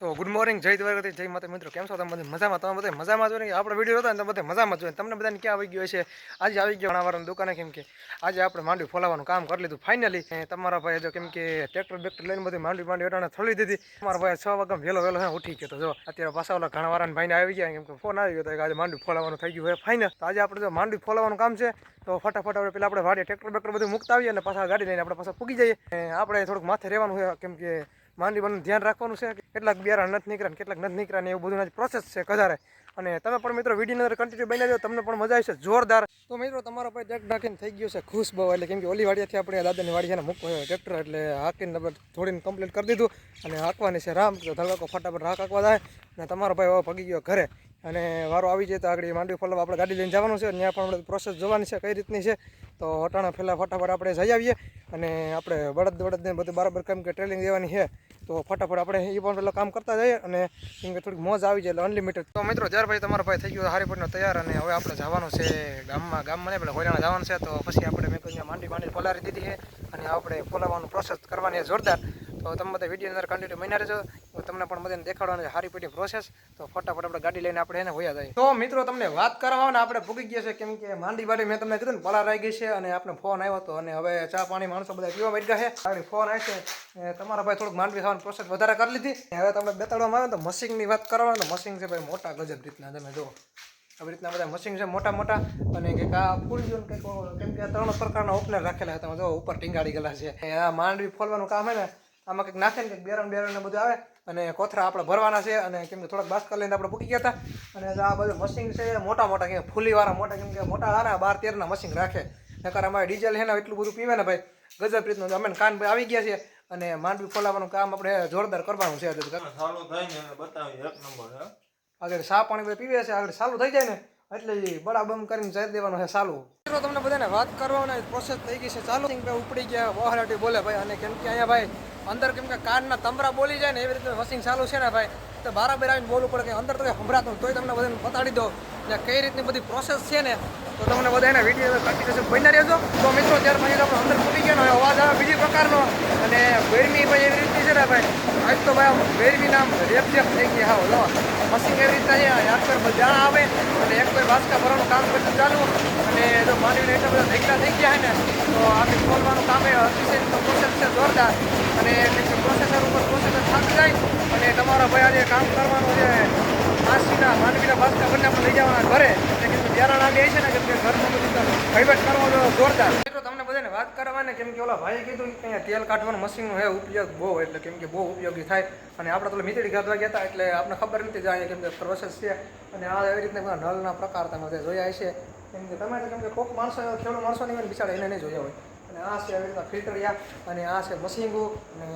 તો good morning જય દ્વારકાથી જય માતા મિત્રો, કેમ છો તમે બધા? મજામાં? તમે બધા મજામાં છો ને? આપણો વીડિયો હતો ને તમે બધા મજામાં જોઈએ તમને બધાને ક્યાં આવી ગયો છે આજે આવી ગયો ઘણા દુકાને કેમ કે આજે આપણે માંડવી ફોલાવાનું કામ કરી લીધું ફાઇનલી તમારા ભાઈ જો કેમ કે ટ્રેક્ટર બેક્ટર લઈને બધી માંડવી માંડવી અટાણે થોડી દીધી. તમારા ભાઈ છ વાગ્યા વહેલો વહેલો હા ઉઠી ગયો તો જો, અત્યારે પાછા ઓલા ઘણા વાળાને ભાઈને આવી ગયા કેમ કે ફોન આવી ગયો કે આજે માંડવી ફોલાવાનું થઈ ગયું હોય ફાઇનલ તો આજે આપણે જો માંડવી ફોલાવાનું કામ છે, તો ફટાફટ આપણે પેલા આપણે વાડીએ ટ્રેક્ટર બેક્ટર બધું મૂકતા આવીએ અને પાછા ગાડી લઈને આપણે પાછા પૂગી જઈએ. આપણે થોડુંક માથે રહેવાનું હોય, કેમ કે માંડી બનનું ધ્યાન રાખવાનું છે કે કેટલાક બિયારણ નથી નીકળ્યા કેટલાક નથી નીકળ્યા ને એવું બધું પ્રોસેસ છે કધારે અને તમે પણ મિત્રો વીડિયો અંદર કન્ટિન્યુ બની દો તમને પણ મજા આવશે. જોરદાર. તો મિત્રો તમારો ભાઈ ટ્રેક ઢાંકીને થઈ ગયો છે, ખુશ બહુ, એટલે કેમ કે ઓલી વાડિયાથી આપણે દાદાની વાડિયાને છે ને ટ્રેક્ટર એટલે હાકીને થોડીને કમ્પ્લીટ કરી દીધું. અને હાંકવાની છે રામ, તો ધડકો ફટાફટ રાખ હાંકવા જાય. અને તમારો ભાઈ હવે પગી ગયો ઘરે. અને વારો આવી જાય તો આગળ માંડવી ફોલવા આપણે ગાડી લઈને જવાનું છે. ત્યાં પણ આપણે પ્રોસેસ જોવાની છે કઈ રીતની છે. તો હટાણા પહેલાં ફટાફટ આપણે જઈ આવીએ અને આપણે બળદ બળદને બધું બરાબર કેમ કે ટ્રેલિંગ દેવાની છે. તો ફટાફટ આપણે એ પણ પેલા કામ કરતા જઈએ અને કેમ કે થોડીક મોજ આવી જાય એટલે અનલિમિટેડ તો મિત્રો ત્યાર પછી તમારો ભાઈ થઈ ગયો હારીપટનો તૈયાર અને હવે આપણે જવાનું છે ગામમાં. ગામમાં નહીં, પેલા હોયરાણા જવાનું છે. તો પછી આપણે મેં કહ્યું માંડી માંડી ફોલારી દીધી છે અને આપણે ફોલાવવાનું પ્રોસેસ કરવાની જોરદાર. તો તમે બધા વીડિયો અંદર કન્ટિન્યુ મહિના રહેજો. તો તમને પણ બધાને દેખાડવાની છે હારી પેટી પ્રોસેસ તો ફટાફટ આપણે ગાડી લઈને આપણે એને હોયા જાય. તો મિત્રો, તમને વાત કરવા ને આપણે ભૂગી ગયા છે. કેમ કે માંડી બાડી મેં તમને કીધું ને, પલાર આવી ગઈ છે અને આપણે ફોન આવ્યો હતો અને હવે ચા પાણી માણસો બધા પીવા ગયા છે. આગળ ફોન આવશે છે. તમારા ભાઈ થોડુંક માંડવી ખાવાની પ્રોસેસ વધારે કરી લીધી. હવે તમને બેતાડવામાં આવે તો મશીનની વાત કરવાનું. તો મશીન છે ભાઈ મોટા ગજબ રીતના, તમે જુઓ. આવી રીતના બધા મશીન છે મોટા મોટા. અને કંઈક આ ફૂલ જોન કંઈક, કેમ કે ત્રણ પ્રકારના ઓપનર રાખેલા હતા જો ઉપર ટીંગાડી ગયેલા છે. આ માંડવી ફોલવાનું કામ હે ને આમાં કંઈક નાખે ને કંઈક બેરણ બેરણ ને બધું આવે. અને કોથરા આપણે ભરવાના છે અને કેમ કે થોડાક બાસ્કર લઈને આપણે પૂકી ગયા હતા. અને આ બધું મશીન છે મોટા મોટા કેમ ફૂલીવાળા મોટા કેમ કે મોટા આના બાર તેરના મશીન રાખે. નકર અમારે ડીઝલ છે ને એટલું બધું પીવે ને ભાઈ. ગજબ રીતનું અમે કાન ભાઈ આવી ગયા છે અને માંડવી ફોલાવાનું કામ આપણે જોરદાર કરવાનું છે ચાલુ થાય ને બતાવી એક નંબર આગળ ચા પાણી પીવે છે આગળ સારું થઈ જાય ને. એટલે બમ કરીને જઈ દેવાનું છે ચાલુ મિત્રો, તમને બધાને વાત કરવાના પ્રોસેસ થઈ ગઈ છે. ચાલુ ભાઈ ઉપડી ગયા. વહરાટી બોલે, ભાઈ, અને કેમ કે અહીંયા ભાઈ, અંદર કેમ કે કાનના તમરા બોલી જાય ને એવી રીતે વસિંગ ચાલુ છે ને ભાઈ, તો બરાબર આવીને બોલવું પડે કે અંદર તો કંઈ સંભળાતું. તોય તમને બધાને બતાડી દો ને કઈ રીતની બધી પ્રોસેસ છે ને, તો તમને બધા એના વીડિયો કન્ટિન્યુઅસ બની રહેજો. તો મિત્રો, ત્યાર પછી આપણે અંદર ફૂટી ગયા ને અવાજ આવે બીજી પ્રકારનો. અને ગરમી ભાઈ એવી રીતની છે ને ભાઈ, આજ તો ભાઈ ગરમી નામ રેપ થઈ ગઈ હા લો. મશીન એવી રીતે યાદ કર જાણ આવે અને એક કોઈ વાસકા ભરવાનું કામ કરતું ચાલુ અને જો માનવીને એટલા બધા ભેગા થઈ ગયા ને, તો આપણે ખોલવાનું કામ એ અતિશય પ્રોસેસ છે જોરદાર. અને પ્રોસેસર ઉપર પ્રોસેસર થાકી જાય અને તમારા ભાઈ આજે કામ કરવાનું છે, માસીના, માનવીના વાસકા બંને લઈ જવાના ઘરે. એટલે કે બિયારણ આવી છે ને કે ઘરમાં બધું વહીવટ કરવો જોરદાર. બધાને વાત કરવાને, કેમ કે ઓલા ભાઈએ કીધું કે અહીંયા તેલ કાઢવાનું મશીનનો હે, ઉપયોગ બહુ, એટલે કેમ કે બહુ ઉપયોગી થાય. અને આપણે તો મીતડી ખાધવા ગયા હતા, એટલે આપણે ખબર નથી જાય કેમ કે પ્રોસેસ છે. અને આ એવી રીતના બધા નળના પ્રકાર તમે બધા જોયા હશે. કેમ કે તમે કેમ કે કોક માણસો, ખેડૂત માણસો નહીં બિચારા એને નહીં જોયા હોય. અને આ છે આવી રીતના ફિલ્ટરિયા અને આ છે મશીનગું અને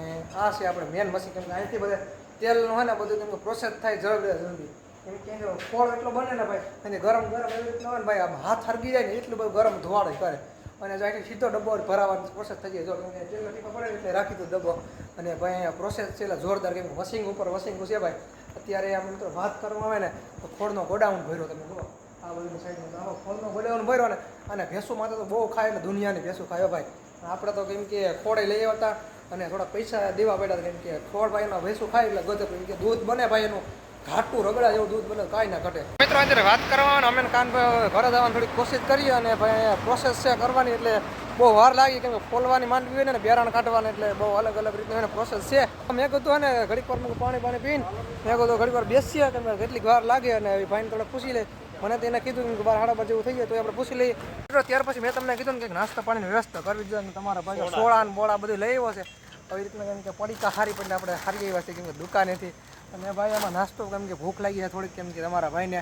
આ છે આપણે મેન મશીન કેમ કે અહીંથી બધા તેલનું હોય ને, બધું કેમ કે પ્રોસેસ થાય જલ્દી જલ્દી. કેમ કે ફળ એટલો બને ને ભાઈ, અને ગરમ ગરમ એવી રીતના હોય ને ભાઈ, આમ હાથ હરગી જાય ને, એટલું બધું ગરમ ધોવાડે કરે. અને જો અહીંથી સીધો ડબ્બો ભરાવાની પ્રોસેસ થઈ જાય. જો તેલ ટીપા પડે એટલે રાખી દો ડબ્બો. અને ભાઈ અહીંયા પ્રોસેસ છે એટલે જોરદાર કેમ મશીન ઉપર વસિંગ છે ભાઈ. અત્યારે આમ મિત્રો વાત કરવામાં આવે ને, તો ખોળનો ગોડાઉન ભર્યો તમે બોલો આ બધું સાઈડમાં આવો ખોળનો ગોડાઉન ભર્યો ને. અને ભેંસું માટે તો બહુ ખાય એટલે દુનિયાની ભેંસું ખાયો ભાઈ. આપણે તો કેમ કે ખોળે લઈ આવતા અને થોડા પૈસા દેવા પડ્યા કેમ કે ખોડ ભાઈ એના ભેંસું ખાય એટલે ગજબ કેમ કે દૂધ બને ભાઈ એનું. ઘાટું રગડા જેવું દૂધ બને કાંઈ ના ઘટે. મિત્રો અત્યારે વાત કરવાનું અમે કાન ઘરે જવાની થોડી કોશિશ કરીએ અને ભાઈ પ્રોસેસ છે કરવાની એટલે બહુ વાર લાગી કેમ કે ફોલવાની માંડવી હોય ને બેરાણ કાઢવાની એટલે બહુ અલગ અલગ રીતની એને પ્રોસેસ છે. મેં કીધું ને ઘડીક વાર પાણી પાણી પીને મેં કીધું ઘડીક વાર બેસીએ કેમ કે કેટલીક વાર લાગે અને ભાઈને થોડા પૂછી લે મને તો એને કીધું કે બાર હાડા પર જેવું થઈ જાય તો આપણે પૂછી લઈએ. મિત્રો ત્યાર પછી મેં તમને કીધું ને કે નાસ્તા પાણીની વ્યવસ્થા કરવી જોઈએ અને તમારા ભાઈ સોળા ને બોળા બધું લઈ આવ્યો છે. આવી રીતના કેમ કે પડીકા હારી પડે આપણે હારી આવ્યા છે કેમ કે દુકાનેથી. અને ભાઈ આમાં નાસ્તો કેમ કે ભૂખ લાગી છે થોડીક કેમ કે તમારા ભાઈને.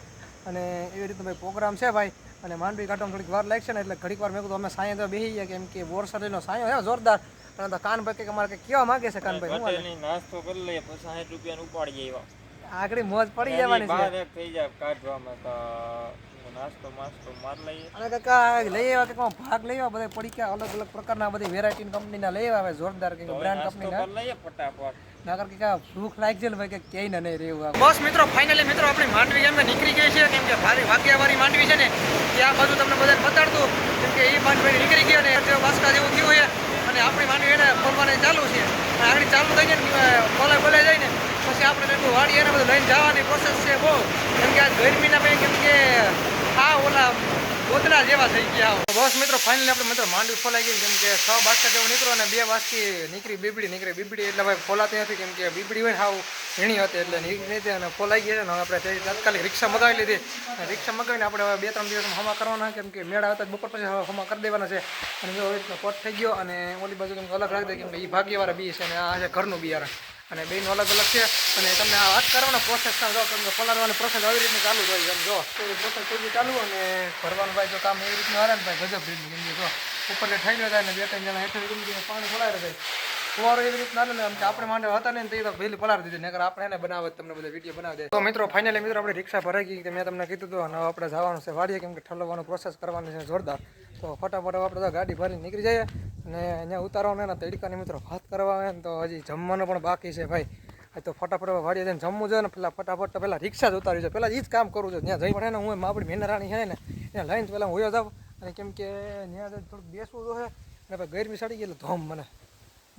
અને એવી રીતનો ભાઈ પ્રોગ્રામ છે ભાઈ. અને માંડવી કાઢવામાં થોડીક વાર લાગશે ને એટલે ઘડીક વાર મેં કીધું અમે સાંય તો બેસી ગયા કેમ કે બોરસરીનો સાંયો હે જોરદાર. અને તો કાનભાઈ કંઈક અમારે કંઈક કેવા માગે છે કાનભાઈ હું? નાસ્તો કરી લઈએ સાહીઠ સાઠ રૂપિયા ઉપાડી આવ્યા. આગળ મોજ પડી જવાની છે. થઈ જાય કાઢવામાં તો નાસ્તો માસ્તો માર લઈએ. અને કાકા લઈ આવ્યા કે ભાગ લઈ આવ્યા? બધા પડી ગયા અલગ અલગ પ્રકારના બધી વેરાયટી કંપનીના લઈ આવ્યા જોરદાર કે બ્રાન્ડ કંપનીના લઈએ ફટાફટ. નગર કે ભૂખ લાગી છે ભાઈ, કે ક્યાંય નહીં રહેવું બસ મિત્રો ફાઇનલી મિત્રો, આપણી માંડવી એમ નીકળી ગઈ છે. કેમ કે ભારે વાગ્યાવાળી માંડવી છે ને, ત્યાં બાજુ તમને બધાને બતાડતું. કેમ કે એ માંડવી નીકળી ગઈ અને જે વાસકા જેવું થયું છે. અને આપણી માંડવી એને ફોલવાની ચાલુ છે. અને આગળ ચાલુ થઈ જાય ને બોલાય બોલાય જાય ને, પછી આપણે એટલું વાડી એને બધું લઈને જવાની પ્રોસેસ છે બહુ. કેમ કે આ ઓલા ગોદડા જેવા થઈ ગયા. બસ મિત્રો ફાઇનલી આપણે મિત્રો માંડવી ફોલાઈ ગઈ કેમ કે છ બાસ્કા જેવું નીકળો અને બે બાસ્કી નીકળી બીબડી નીકળી બીબડી. એટલે ભાઈ ફોલાતી નથી કેમ કે બીબડી હોય સાવ ઝીણી હતી એટલે નીકળી હતી અને ફોલાઈ ગઈ છે અને આપણે તે તાત્કાલિક રિક્ષા મગાવી લીધી. અને રિક્ષા મગાવીને આપણે હવે બે ત્રણ દિવસમાં હમા કરવાના કેમ કે મેળા હતા બપોર પછી હવે હમા કરી દેવાના છે. અને જો હવે પોટ થઈ ગયો અને ઓલી બાજુ કેમ અલગ રાખી દે કેમ કે એ ભાગ્યવાળા બી છે અને આ છે ઘરનું બિયારણ. અને બેન અલગ અલગ છે. અને તમને આ વાત કરવાનો પ્રોસેસ જો તમને પલાળવાની પ્રોસેસ આવી રીતની ચાલુ હોય એમ જો પ્રોસેસ કોઈ ચાલુ અને ભરવાનું ભાઈ જો કામ એવી રીતનું હાલે ને ભાઈ ગજબ રીતની જો. ઉપર ઠાઈ જાય ને બે ત્રણ જણા હેઠળ કેમ પાણી પલાળી જાય ફુવારો એવી રીતના ને કે આપણે માંડે હતા ને તો એ તો વહેલી પલાર દીધી. નકર આપણે એને બનાવે તમને બધા વીડિયો બનાવી દે. તો મિત્રો ફાઇનલી મિત્રો, આપણે રિક્ષા ભરાઈ ગઈ કે મેં તમને કીધું હતું, અને આપણે જવાનું છે વાડીએ, કેમ કે ઠલવવાનું પ્રોસેસ કરવાની છે જોરદાર. તો ફટાફટ આપણે તો ગાડી ભરીને નીકળી જઈએ અને અહીંયા ઉતારવાના એના તડકાની મિત્રો ભાત કરવા આવે ને તો હજી જમવાનું પણ બાકી છે ભાઈ. તો ફટાફટ વાડીએ જઈને જમવું જોઈએ ને પેલા ફટાફટ તો પહેલાં રિક્ષા જ ઉતારી છે પહેલાં એ જ કામ કરવું છે ત્યાં જઈ પડે ને હું આપણી મેનરાણી છે ને, એને લઈને પહેલાં હું જાઉં. અને કેમ કે ત્યાં થોડુંક બેસવું જોઈએ. અને પછી ગરમી સડી ગઈ એટલે ધોમ મને.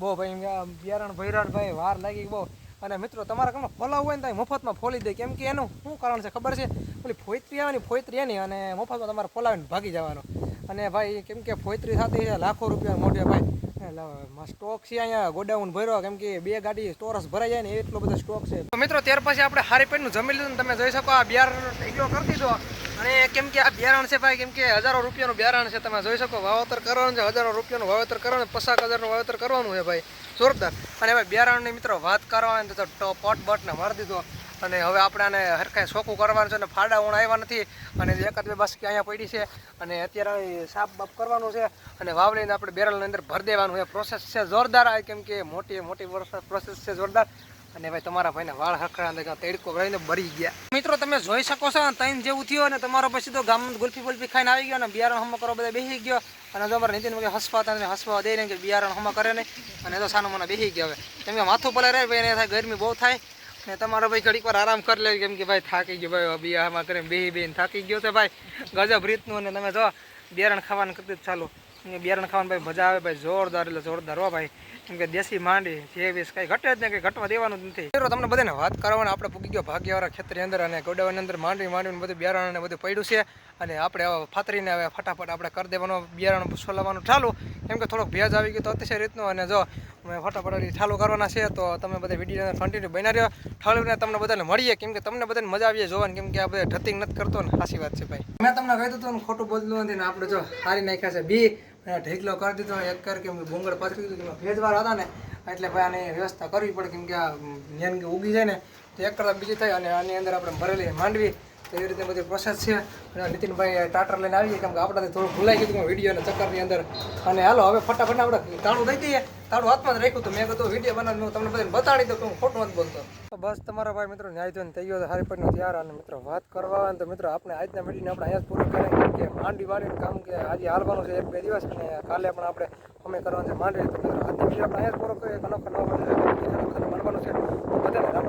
બહુ ભાઈ બિયારણ ભૈરાણ ભાઈ વાર લાગી બહુ. અને મિત્રો, તમારા ઘરમાં ફોલાવ હોય ને તો મફતમાં ફોલી દે. કેમ કે એનું શું કારણ છે ખબર છે? ઓલી ફોઈત્રી આવવાની ફોઈત્રી એની અને મફતમાં તમારે ફોલાવીને ભાગી જવાનો. અને ભાઈ, કેમ કે ફોઈત્રી થતી છે લાખો રૂપિયા મોઢે ભાઈ. સ્ટોક છે અહીંયા ગોડાઉન ભર્યો. કેમ કે બે ગાડી સ્ટોરસ ભરાઈ જાય ને એટલો બધો સ્ટોક છે. મિત્રો, ત્યાર પછી આપણે હારી પેટનું જમી લીધું તમે જોઈ શકો આ બિયારણ ઢીકલો કરી દીધો. અને કેમ કે આ બિયારણ છે ભાઈ, કેમ કે હજારો રૂપિયાનું બિયારણ છે. તમે જોઈ શકો, વાવેતર કરવાનું છે, હજારો રૂપિયાનું વાવેતર કરવાનું પચાસ હજારનું વાવેતર કરવાનું છે ભાઈ. જોરદાર. અને ભાઈ બિયારણની મિત્રો વાત કરવાની તો ટોપ પોટ બટને મારી દીધો. અને હવે આપણે આને હરખાય સોખું કરવાનું છે અને ફાડા ઊણ આવ્યા નથી. અને એકાદ બે બાસ્કી અહીંયા પડી છે. અને અત્યારે સાફ બાફ કરવાનું છે. અને વાવલીને આપણે બેરલની અંદર ભરી દેવાનું છે. પ્રોસેસ છે જોરદાર. કેમ કે મોટી મોટી પ્રોસેસ છે, જોરદાર. અને ભાઈ, તમારા ભાઈને વાળ હખડા તેડકો રહીને બરી ગયા. મિત્રો, તમે જોઈ શકો છો તૈન જેવું થયું અને તમારો પછી તો ગામ ગુલ્ફી ગુલ્ફી ખાઈને આવી ગયો અને બિયારણ હમો કરો, બધા બેસી ગયો. અને જો અમારા નીતિન ભાઈ હસવા અને હસવા દે ને કે બિયારણ હમો કરે નહીં. અને તો સાનું મને બેસી ગયો હવે. કેમ કે માથું પલે રહે ભાઈ, એને થાય ગરમી બહુ થાય. ને તમારો ભાઈ ઘડીક વાર આરામ કરી લે કેમ કે ભાઈ થાકી ગયો, ભાઈ બિયામાં કરીને બેહી બેહીને થાકી ગયો છે ભાઈ. ગજબ રીતનું અને તમે જો, બિયારણ ખાવાનું કરતી ચાલુ. બિયારણ ખાવાનું ભાઈ મજા આવે ભાઈ, જોરદાર એટલે જોરદાર હો ભાઈ. કેમ કે દેશી માંડી જે વીસ કઈ ઘટે જ નહીં, કઈ ઘટવા દેવાનું જ નથી. તમને બધાને વાત કરવાના, આપણે પૂકી ગયો ભાગ્યવાળા ખેતરની અંદર અને ગોડાવાની અંદર માંડવી માંડવીને બધું બિયારણ અને બધું પડ્યું છે. અને આપણે હવે ફાતરીને હવે ફટાફટ આપણે કરી દેવાનું બિયારણ સોલાવવાનું ચાલુ કેમ કે થોડોક ભેજ આવી ગયો તો અતિશય રીતનું. અને જો, અમે ફટાફટ ચાલુ કરવાના છે, તો તમે બધા વીડિયો કન્ટિન્યુ બના રહ્યો. ઠાલવીને તમને બધાને મળીએ. કેમ કે તમને બધાને મજા આવીએ જોવાની. કેમ કે આ બધા ઢતિંગ નથી કરતો ને. સાચી વાત છે ભાઈ. મેં તમને કહ્યું હતું ખોટું બોલતું નથી ને આપણે જો હારી નાખ્યા છે. બી અને ઢેકલો કરી દીધો, એક કર કે ભૂંગળ પથરી દીધું ભેજવાર હતા ને, એટલે ભાઈ આને વ્યવસ્થા કરવી પડે, કેમ કે આ કે ઉગી જાય ને, તો એક કરતાં બીજી થાય અને આની અંદર આપણે ભરેલી માંડવી, તો એવી રીતે બધી પ્રોસેસ છે. અને નીતિનભાઈ ટાટર લઈને આવીએ કેમ કે આપણાથી થોડું ભૂલાઈ ગયું વિડીયોના ચક્કરની અંદર. અને હાલો, હવે ફટાફટ આપણે તાળું દઈ દઈએ. તાળું હાથમાં જ રાખ્યું તો મેં કીધું, વીડિયો બનાવી હું તમને બધાને બતાડી દઉં કે હું ખોટું નથી બોલતો. બસ તમારા ભાઈ મિત્રો, ન્યાય જોઈને થઈ ગયો હારી પડનો તૈયાર. અને મિત્રો, વાત કરવા તો મિત્રો, આપણે આજના વિડીયોને આપણે અહીંયા જ પૂરું કરીએ. કે માંડવી વાળીનું કામ કે આજે હાલવાનું છે એક બે દિવસ, અને કાલે પણ આપણે અમે કરવાનું છે માંડવી તો મિત્રો, આજના વીડિયો આપણે અહીંયા જ પૂરો કરીએ. કનો કનો મળવાનું છે. બધાને